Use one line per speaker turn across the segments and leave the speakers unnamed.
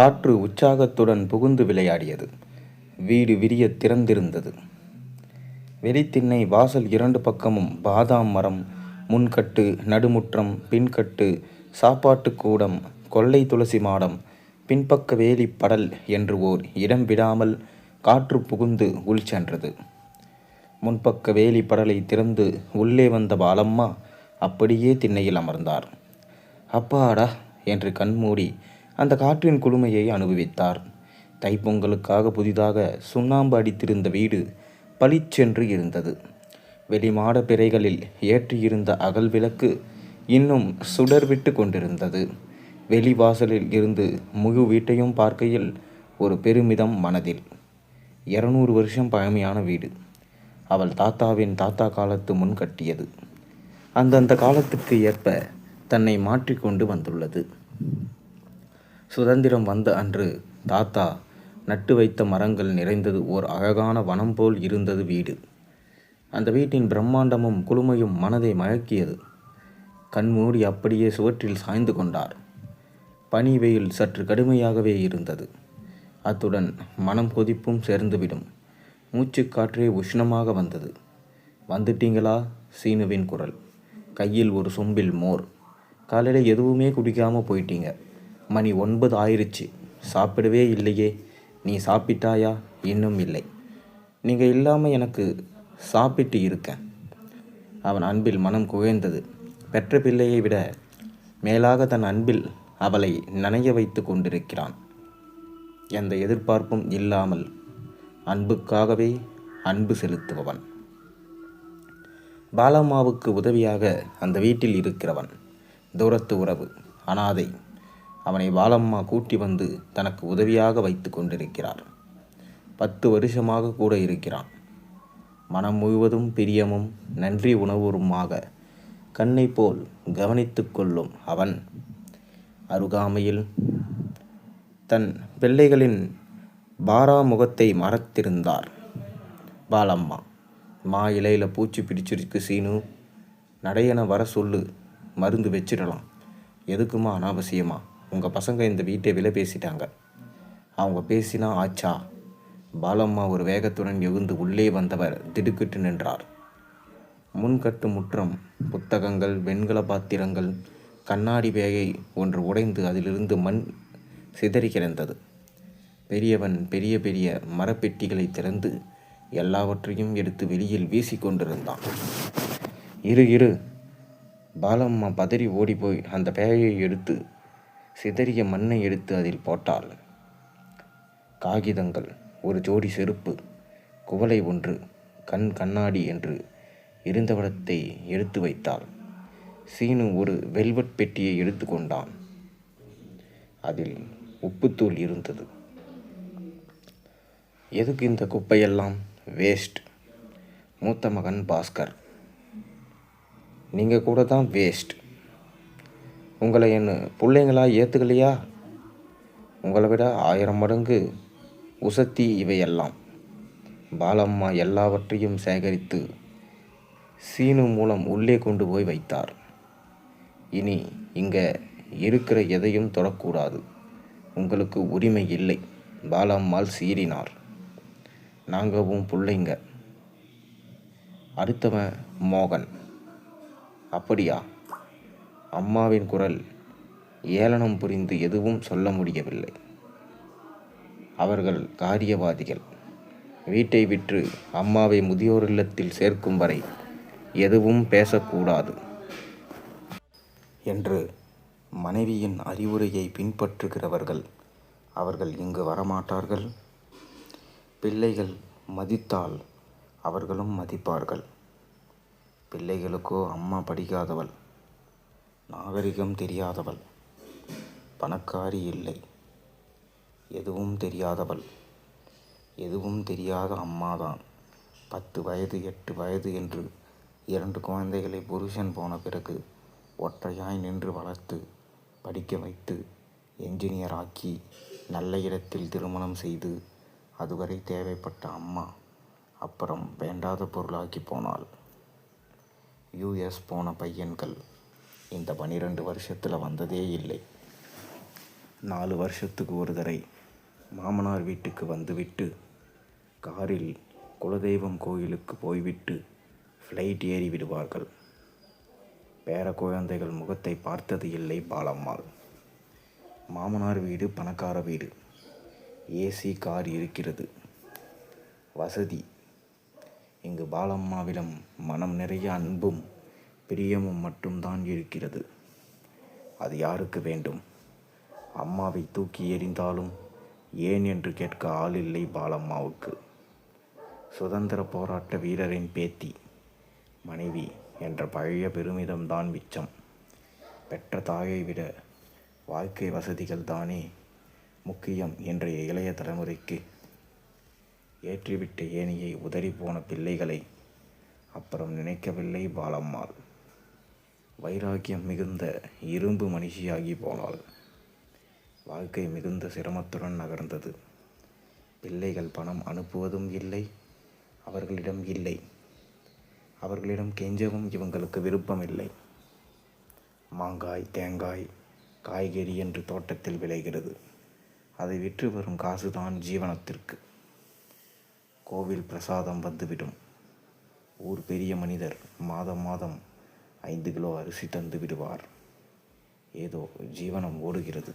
காற்று உற்சாகத்துடன் புகுந்து விளையாடியது. வீடு விரிய திறந்திருந்தது. வெளித்திண்ணை வாசல் இரண்டு பக்கமும் பாதாம் மரம் முன்கட்டு நடுமுற்றம் பின்கட்டு சாப்பாட்டு கூடம் கொல்லை துளசி மாடம் பின்பக்க வேலி படல் என்று ஓர் இடம் விடாமல் காற்று புகுந்து உள் சென்றது. முன்பக்க வேலி படலை திறந்து உள்ளே வந்த பாலம்மா அப்படியே திண்ணையில் அமர்ந்தார். அப்பாடா! என்று கண்மூடி அந்த காற்றின் குளுமையை அனுபவித்தார். தைப்பொங்கலுக்காக புதிதாக சுண்ணாம்பு அடித்திருந்த வீடு பளிச்சென்று இருந்தது. வெளிமாட பிறைகளில் ஏற்றியிருந்த அகல் விளக்கு இன்னும் சுடர்விட்டு கொண்டிருந்தது. வெளிவாசலில் இருந்து முழு வீட்டையும் பார்க்கையில் ஒரு பெருமிதம் மனதில். இருநூறு வருஷம் பழமையான வீடு. அவள் தாத்தாவின் தாத்தா காலத்து முன் கட்டியது. அந்தந்த காலத்துக்கு ஏற்ப தன்னை மாற்றிக்கொண்டு வந்துள்ளது. சுதந்திரம் வந்த அன்று தாத்தா நட்டு வைத்த மரங்கள் நிறைந்தது ஓர் அழகான வனம் போல் இருந்தது வீடு. அந்த வீட்டின் பிரம்மாண்டமும் குளுமையும் மனதை மயக்கியது. கண்மூடி அப்படியே சுவற்றில் சாய்ந்து கொண்டார். பனி வெயில் சற்று கடுமையாகவே இருந்தது. அத்துடன் மனம் கொதிப்பும் சேர்ந்துவிடும். மூச்சுக்காற்றே உஷ்ணமாக வந்தது. வந்துட்டீங்களா? சீனுவின் குரல். கையில் ஒரு சொம்பில் மோர். காலையில் எதுவுமே குடிக்காமல் போயிட்டீங்க. மணி ஒன்பது ஆயிடுச்சு சாப்பிடவே இல்லையே. நீ சாப்பிட்டாயா? இன்னும் இல்லை. நீங்கள் இல்லாமல் எனக்கு சாப்பிட்டு இருக்கேன். அவன் அன்பில் மனம் குகைந்தது. பெற்ற பிள்ளையை விட மேலாக தன் அன்பில் அவளை நனைய வைத்து கொண்டிருக்கிறான். எந்த எதிர்பார்ப்பும் இல்லாமல் அன்புக்காகவே அன்பு செலுத்துபவன். பாலம்மாவுக்கு உதவியாக அந்த வீட்டில் இருக்கிறவன். தூரத்து உறவு அனாதை. அவனை பாலம்மா கூட்டி வந்து தனக்கு உதவியாக வைத்து கொண்டிருக்கிறார். பத்து வருஷமாக கூட இருக்கிறான். மனம் முழுவதும் பிரியமும் நன்றி உணவுமாக கண்ணை போல் கவனித்து கொள்ளும் அவன். அருகாமையில் தன் பிள்ளைகளின் பாராமுகத்தை மறத்திருந்தார். பாலம்மா மா இலையில் பூச்சி பிடிச்சிருக்கு சீனு. நடையன வர சொல்லு மருந்து வச்சிடலாம். எதுக்குமா அனாவசியமா? உங்கள் பசங்க இந்த வீட்டை விலை பேசிட்டாங்க. அவங்க பேசினா ஆச்சா பாலம்மா ஒரு வேகத்துடன் எழுந்து உள்ளே வந்தவர் திடுக்கிட்டு நின்றார். முன்கட்டு முற்றம் புத்தகங்கள் வெண்கல பாத்திரங்கள் கண்ணாடி வேகை ஒன்று உடைந்து அதிலிருந்து மண் சிதறி கிடந்தது. பெரியவன் பெரிய பெரிய மரப்பெட்டிகளை திறந்து எல்லாவற்றையும் எடுத்து வெளியில் வீசிக்கொண்டிருந்தான் இரு இரு. பாலம்மா பதறி ஓடிப்போய் அந்த பேயை எடுத்து சிதறிய மண்ணை எடுத்து அதில் போட்டாள். காகிதங்கள் ஒரு ஜோடி செருப்பு குவளை ஒன்று கண் கண்ணாடி என்று இருந்தவடத்தை எடுத்து வைத்தாள். சீனு ஒரு வெல்வெட் பெட்டியை எடுத்துக்கொண்டான் அதில் உப்புத்தூள் இருந்தது. எதுக்கு இந்த குப்பையெல்லாம்? வேஸ்ட். மூத்த மகன் பாஸ்கர். நீங்கள் கூட தான் வேஸ்ட். உங்களை என் பிள்ளைங்களா ஏற்றுக்கலையா உங்களை விட ஆயிரம் மடங்கு உசத்தி இவையெல்லாம். பாலம்மா எல்லாவற்றையும் சேகரித்து சீனு மூலம் உள்ளே கொண்டு போய் வைத்தார். இனி இங்கே இருக்கிற எதையும் தொடக்கூடாது. உங்களுக்கு உரிமை இல்லை. பாலம்மாள் சீறினார். நாங்கவும் பிள்ளைங்க. அடுத்தவன் மோகன். அப்படியா? அம்மாவின் குரல் ஏளனம் புரிந்து எதுவும் சொல்ல முடியவில்லை. அவர்கள் காரியவாதிகள். வீட்டை விற்று அம்மாவை முதியோர் இல்லத்தில் சேர்க்கும் வரை எதுவும் பேசக்கூடாது. என்று மனைவியின் அறிவுரையை பின்பற்றுகிறவர்கள் அவர்கள் இங்கு வரமாட்டார்கள். பிள்ளைகள் மதித்தால் அவர்களும் மதிப்பார்கள். பிள்ளைகளுக்கோ அம்மா படிக்காதவள் நாகரிகம் தெரியாதவள். பணக்காரி இல்லை. எதுவும் தெரியாதவள். எதுவும் தெரியாத அம்மாதான். பத்து வயது எட்டு வயது என்று இரண்டு குழந்தைகளை புருஷன் போன பிறகு ஒற்றையாய் நின்று வளர்த்து படிக்க வைத்து என்ஜினியர் ஆக்கி நல்ல இடத்தில் திருமணம் செய்து அதுவரை தேவைப்பட்ட அம்மா அப்புறம் வேண்டாத பொருளாக்கி போனாள். யூஎஸ் போன பையன்கள் இந்த பனிரெண்டு வருஷத்தில் வந்ததே இல்லை. நாலு வருஷத்துக்கு ஒரு தடவை மாமனார் வீட்டுக்கு வந்துவிட்டு காரில் குலதெய்வம் கோயிலுக்கு போய்விட்டு ஃப்ளைட் ஏறி விடுவார்கள். பேர குழந்தைகள் முகத்தை பார்த்தது இல்லை பாலம்மாள். மாமனார் வீடு பணக்கார வீடு. ஏசி கார் இருக்கிறது. வசதி. இங்கு பாலம்மாவிடம் மனம் நிறைய அன்பும் பிரியமும் மட்டும்தான் இருக்கிறது. அது யாருக்கு வேண்டும்? அம்மாவை தூக்கி எறிந்தாலும் ஏன் என்று கேட்க ஆள் இல்லை பாலம்மாவுக்கு. சுதந்திர போராட்ட வீரரின் பேத்தி மனைவி என்ற பழைய பெருமிதம்தான் மிச்சம். பெற்ற தாயை விட வாழ்க்கை வசதிகள் தானே முக்கியம் இன்றைய இளைய தலைமுறைக்கு. ஏற்றிவிட்ட ஏனியை உதறி போன பிள்ளைகளை அப்புறம் நினைக்கவில்லை பாலம்மாள். வைராக்கியம் மிகுந்த இரும்பு மனுஷியாகி போனாள். வாழ்க்கை மிகுந்த சிரமத்துடன் நகர்ந்தது. பிள்ளைகள் பணம் அனுப்புவதும் இல்லை அவர்களிடம் இல்லை. அவர்களிடம் கெஞ்சவும் இவங்களுக்கு விருப்பமில்லை. மாங்காய் தேங்காய் காய்கறி என்று தோட்டத்தில் விளைகிறது. அதை விற்று வரும் காசுதான் ஜீவனத்திற்கு. கோவில் பிரசாதம் வந்துவிடும். ஊர் பெரிய மனிதர் மாதம் மாதம் ஐந்து கிலோ அரிசி தந்து விடுவார். ஏதோ ஜீவனம் ஓடுகிறது.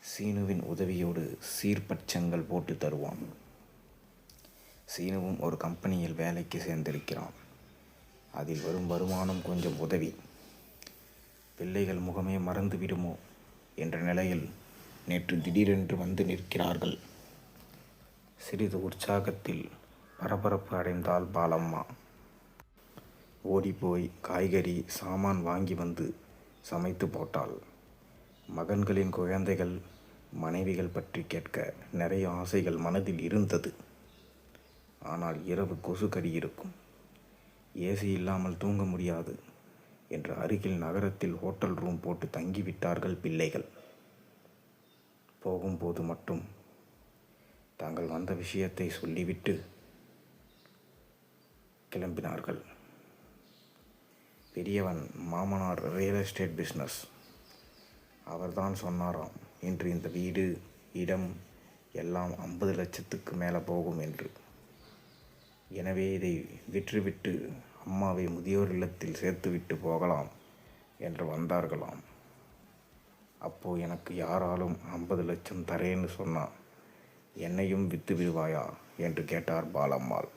சீனுவின் உதவியோடு சீர்பட்சங்கள் போட்டு தருவான். சீனுவும் ஒரு கம்பெனியில் வேலைக்கு சேர்ந்திருக்கிறான். அதில் வரும் வருமானம் கொஞ்சம் உதவி. பிள்ளைகள் முகமே மறந்து விடுமோ என்ற நிலையில் நேற்று திடீரென்று வந்து நிற்கிறார்கள். சிறிது உற்சாகத்தில் பரபரப்பு அடைந்தால் பாலம்மா. ஓடிப்போய் காய்கறி சாமான் வாங்கி வந்து சமைத்து போட்டாள். மகன்களின் குழந்தைகள் மனைவிகள் பற்றி கேட்க நிறைய ஆசைகள் மனதில் இருந்தது. ஆனால் இரவு கொசுக்கடி இருக்கும். ஏசி இல்லாமல் தூங்க முடியாது என்று அருகில் நகரத்தில் ஹோட்டல் ரூம் போட்டு தங்கிவிட்டார்கள் பிள்ளைகள். போகும்போது மட்டும் தாங்கள் வந்த விஷயத்தை சொல்லிவிட்டு கிளம்பினார்கள். பெரியவன் மாமனார் ரியல் எஸ்டேட் பிஸ்னஸ் அவர்தான் சொன்னாராம் இன்று இந்த வீடு இடம் எல்லாம் ஐம்பது லட்சத்துக்கு மேலே போகும் என்று. எனவே இதை விற்றுவிட்டு அம்மாவை முதியோர் இல்லத்தில் சேர்த்துவிட்டு போகலாம் என்று வந்தார்களாம். அப்போ எனக்கு யாராலும் ஐம்பது லட்சம் தரேன்னு சொன்னால் என்னையும் வித்து விடுவாயா? என்று கேட்டார் பாலம்மாள்.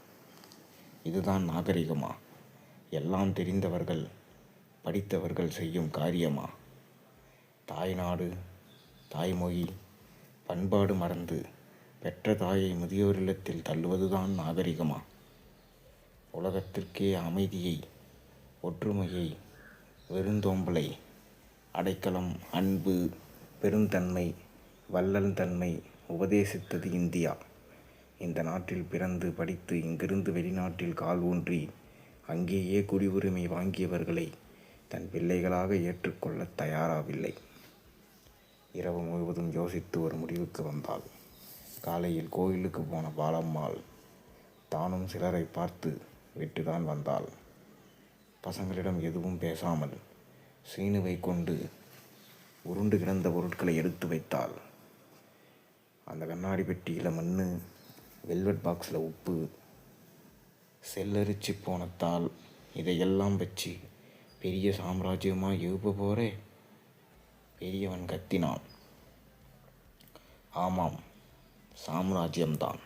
இதுதான் நாகரிகமா? எல்லாம் தெரிந்தவர்கள் படித்தவர்கள் செய்யும் காரியமா? தாய்நாடு தாய்மொழி பண்பாடு மறந்து பெற்ற தாயை முதியோர் இல்லத்தில் தள்ளுவதுதான் நாகரிகமா? உலகத்திற்கே அமைதியை ஒற்றுமையை வெறுந்தோம்பலை அடைக்கலம் அன்பு பெருந்தன்மை வள்ளல் தன்மை உபதேசித்தது இந்தியா. இந்த நாட்டில் பிறந்து படித்து இங்கிருந்து வெளிநாட்டில் கால் ஊன்றி அங்கேயே குடியுரிமை வாங்கியவர்களை தன் பிள்ளைகளாக ஏற்றுக்கொள்ள தயாராகவில்லை இரவு முழுவதும் யோசித்து ஒரு முடிவுக்கு வந்தாள். காலையில் கோயிலுக்கு போன பாலம்மாள் தானும் சிலரை பார்த்து விட்டுதான் வந்தாள். பசங்களிடம் எதுவும் பேசாமல் சீனுவை கொண்டு உருண்டு கிடந்த பொருட்களை எடுத்து வைத்தாள். அந்த கண்ணாடி பெட்டியில் மண் வெல்வெட் பாக்ஸில் உப்பு செல்லரிச்சு போனத்தால் இதையெல்லாம் வச்சு பெரிய சாம்ராஜ்யமாக எழுப்ப போகிறே பெரியவன் கத்தினான். ஆமாம் சாம்ராஜ்யம்தான்.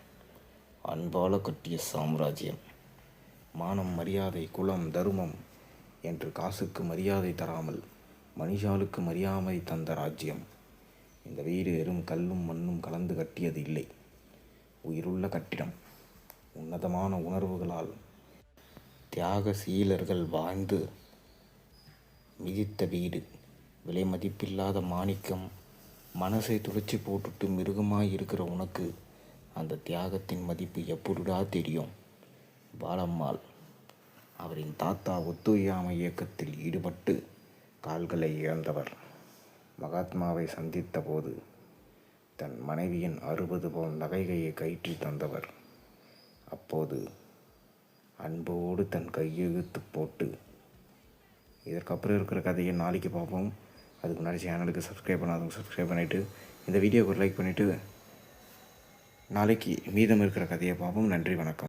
அன்பால கட்டிய சாம்ராஜ்யம். மானம் மரியாதை குலம் தருமம் என்று காசுக்கு மரியாதை தராமல் மனுஷாளுக்கு மரியாதை தந்த ராஜ்யம். இந்த வீடு வெறும் கல்லும் மண்ணும் கலந்து கட்டியது இல்லை. உயிருள்ள கட்டிடம். உன்னதமான உணர்வுகளால் தியாக சீலர்கள் வாழ்ந்து மிதித்த வீடு. விலை மதிப்பில்லாத மாணிக்கம் மனசை துளைச்சி போட்டுட்டு மிருகமாக இருக்கிற உனக்கு அந்த தியாகத்தின் மதிப்பு எப்படிடா தெரியும்? பாலம்மாள் அவரின் தாத்தா ஒத்துழையாமை இயக்கத்தில் ஈடுபட்டு கால்களை இழந்தவர். மகாத்மாவை சந்தித்த போது தன் மனைவியின் அறுபது பவுன் நகைகையை கயிற்றி தந்தவர். அப்போது அன்போடு தன் கையெழுத்து போட்டு இதற்கப்புறம் இருக்கிற கதையை நாளைக்கு பார்ப்போம். அதுக்கு முன்னாடி சேனலுக்கு சப்ஸ்கிரைப் பண்ணாதவங்க சப்ஸ்கிரைப் பண்ணிவிட்டு இந்த வீடியோக்கு ஒரு லைக் பண்ணிவிட்டு நாளைக்கு மீதம் இருக்கிற கதையை பார்ப்போம். நன்றி வணக்கம்.